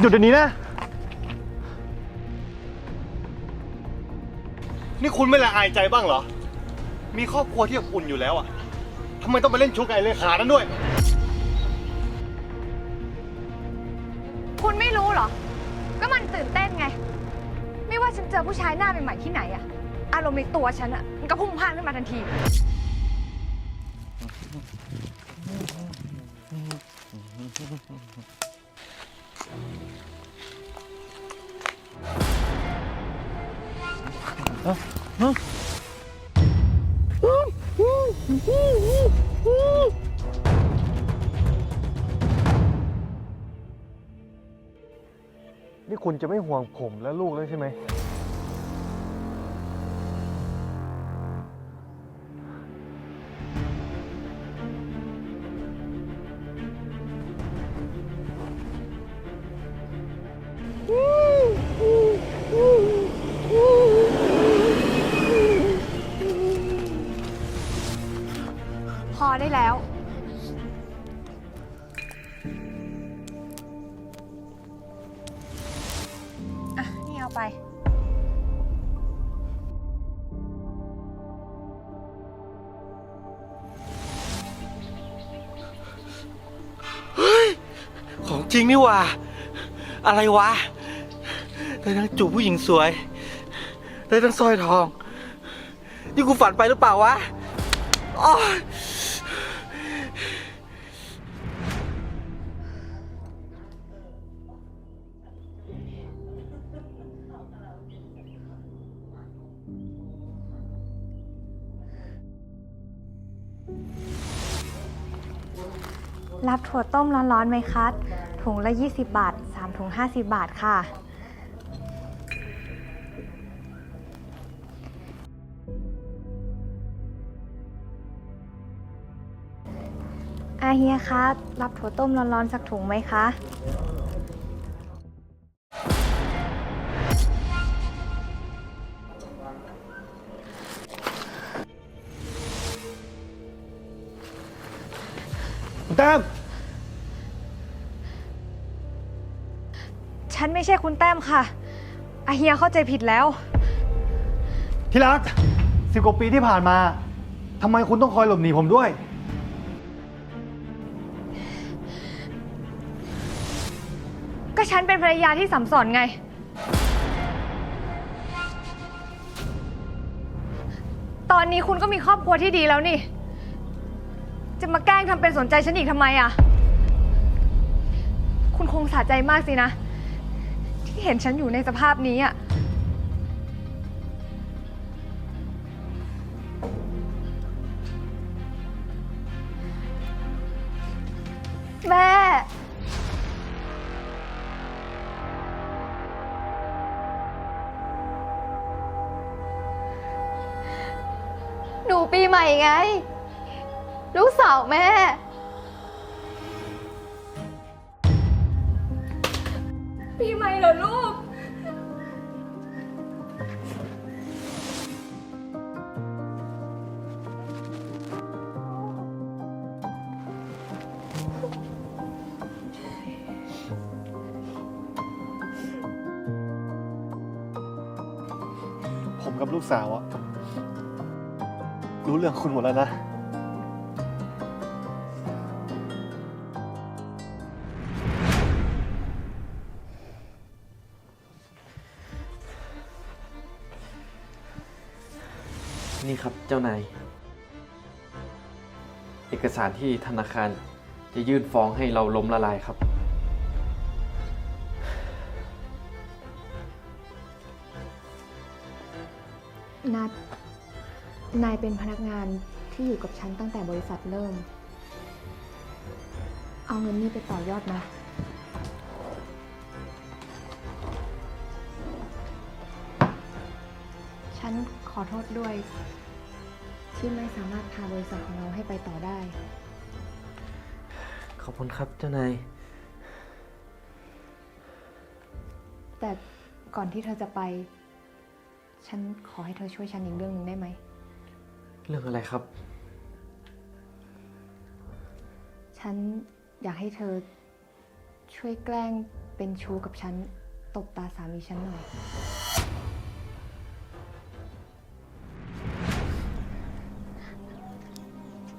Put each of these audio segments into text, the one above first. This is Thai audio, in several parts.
หยุดเดี๋ยวนี้นะ นี่คุณไม่ละอายใจบ้างเหรอ มีครอบครัวที่อบอุ่นอยู่แล้วอะทำไมต้องไปเล่นชู้กับไอ้เลขานั้นด้วย คุณไม่รู้เหรอ ก็มันตื่นเต้นไง ไม่ว่าฉันเจอผู้ชายหน้าใหม่ๆที่ไหนอะอารมณ์ในตัวฉันอะมันก็พุ่งพล่านขึ้นมาทันที นี่คุณจะไม่ห่วงผมและลูกแล้วใช่ไหม เอาไปของจริงนี่หว่า อะไรวะ ได้ทั้งจูบผู้หญิงสวย ได้ทั้งสร้อยทอง นี่กูฝันไปหรือเปล่าวะอ้อ รับถั่วต้มร้อนๆไหมคะถุงละ 20 บาท 3 ถุง 50 บาทค่ะ อาเฮียคะ รับถั่วต้มร้อนๆสักถุงไหมคะ แต้ม ฉันไม่ใช่คุณแต้มค่ะอาเฮียเข้าใจผิดแล้ว ที่รักสิบกว่าปีที่ผ่านมาทำไมคุณต้องคอยหลบหนีผมด้วย ก็ฉันเป็นภรรยาที่สัมสอนไง ตอนนี้คุณก็มีครอบครัวที่ดีแล้วนี่ จะมาแกล้งทำเป็นสนใจฉันอีกทำไมอะ คุณคงสะใจมากสินะ ที่เห็นฉันอยู่ในสภาพนี้อะ แม่ หนูปีใหม่ไง ลูกสาวแม่ ปีใหม่เหรอลูก ผมกับลูกสาวอะรู้เรื่องคุณหมดแล้วนะ นี่ครับเจ้านาย เอกสารที่ธนาคารจะยื่นฟ้องให้เราล้มละลายครับ นัดนายเป็นพนักงานที่อยู่กับฉันตั้งแต่บริษัทเริ่ม เอาเงินนี่ไปต่อยอดนะฉันขอโทษด้วย ที่ไม่สามารถพาบริษัทของเราให้ไปต่อได้ ขอบคุณครับเจ้านาย แต่ก่อนที่เธอจะไป ฉันขอให้เธอช่วยฉันอีกเรื่องหนึ่งได้ไหม เรื่องอะไรครับ ฉันอยากให้เธอช่วยแกล้งเป็นชู้กับฉัน ตบตาสามีฉันหน่อย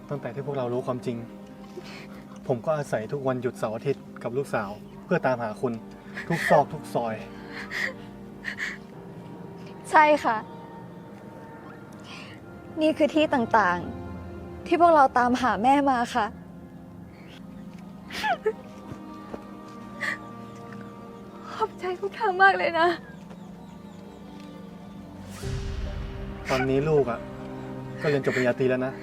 ตั้งแต่ที่พวกเรารู้ความจริง ผมก็อาศัยทุกวันหยุดเสาร์อาทิตย์กับลูกสาว เพื่อตามหาคุณทุกซอกทุกซอย ใช่ค่ะ นี่คือที่ต่างๆ ที่พวกเราตามหาแม่มาค่ะ ขอบใจพวกเธอมากเลยนะ ตอนนี้ลูกอะ ก็เรียนจบปริญญาตรีแล้วนะ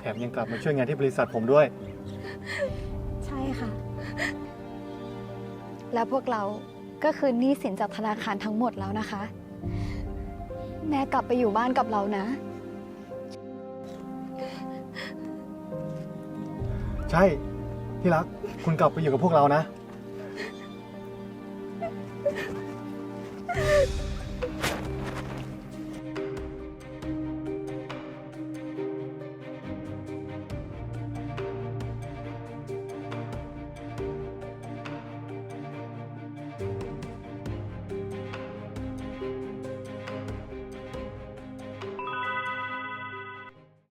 แถมยังกลับมาช่วยงานที่บริษัทผมด้วย ใช่ค่ะ แล้วพวกเราก็คือหนี้สินจากธนาคารทั้งหมดแล้วนะคะ แม่กลับไปอยู่บ้านกับเรานะ ใช่ ที่รัก คุณกลับไปอยู่กับพวกเรานะ